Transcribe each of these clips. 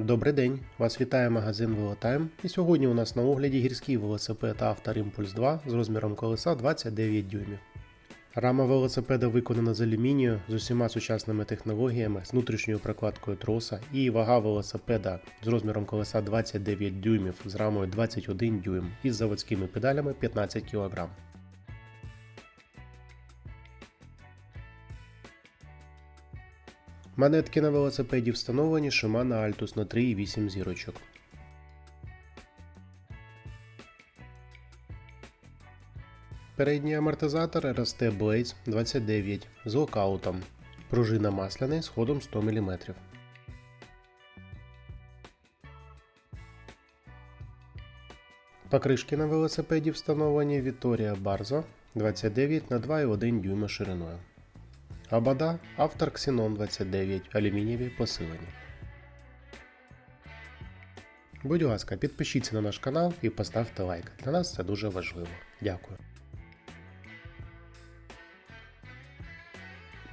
Добрий день! Вас вітає магазин Велотайм. І сьогодні у нас на огляді гірський велосипед Автор Impulse 2 з розміром колеса 29 дюймів. Рама велосипеда виконана з алюмінію з усіма сучасними технологіями, з внутрішньою прокладкою троса і вага велосипеда з розміром колеса 29 дюймів з рамою 21 дюйм із заводськими педалями 15 кг. Манетки на велосипеді встановлені Shimano Altus на 3,8 зірочок. Передній амортизатор RST Blades 29 з локаутом. Пружина масляний з ходом 100 мм. Покришки на велосипеді встановлені Victoria Barzo 29 на 2,1 дюйма шириною. Абада автор Xenon 29 алюмінієві посилені. Будь ласка, підпишіться на наш канал і поставте лайк. Для нас це дуже важливо. Дякую.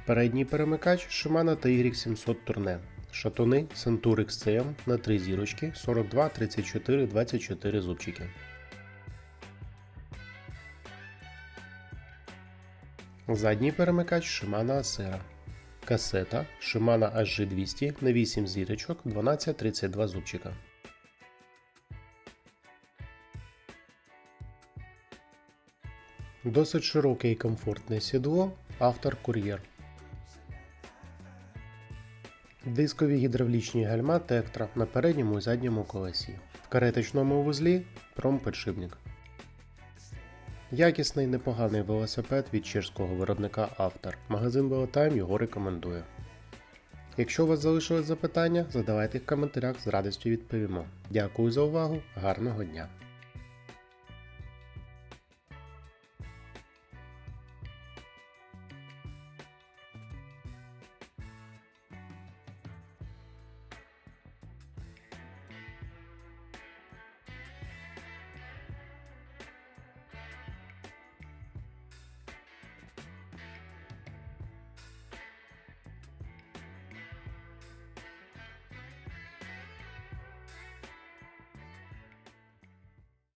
Передній перемикач Shimano TY700 Tourne. Шатуни Centur XCM на 3 зірочки 42, 34, 24 зубчики. Задній перемикач Shimano Acera. Касета Shimano HG200 на 8 зірочок 12-32 зубчика. Досить широке і комфортне сідло автор Courier. Дискові гідравлічні гальма Tektра на передньому і задньому колесі. В кареточному вузлі промподшипник. Якісний непоганий велосипед від чешського виробника Автор. Магазин Велотайм його рекомендує. Якщо у вас залишились запитання, задавайте їх в коментарях з радістю відповімо. Дякую за увагу, гарного дня!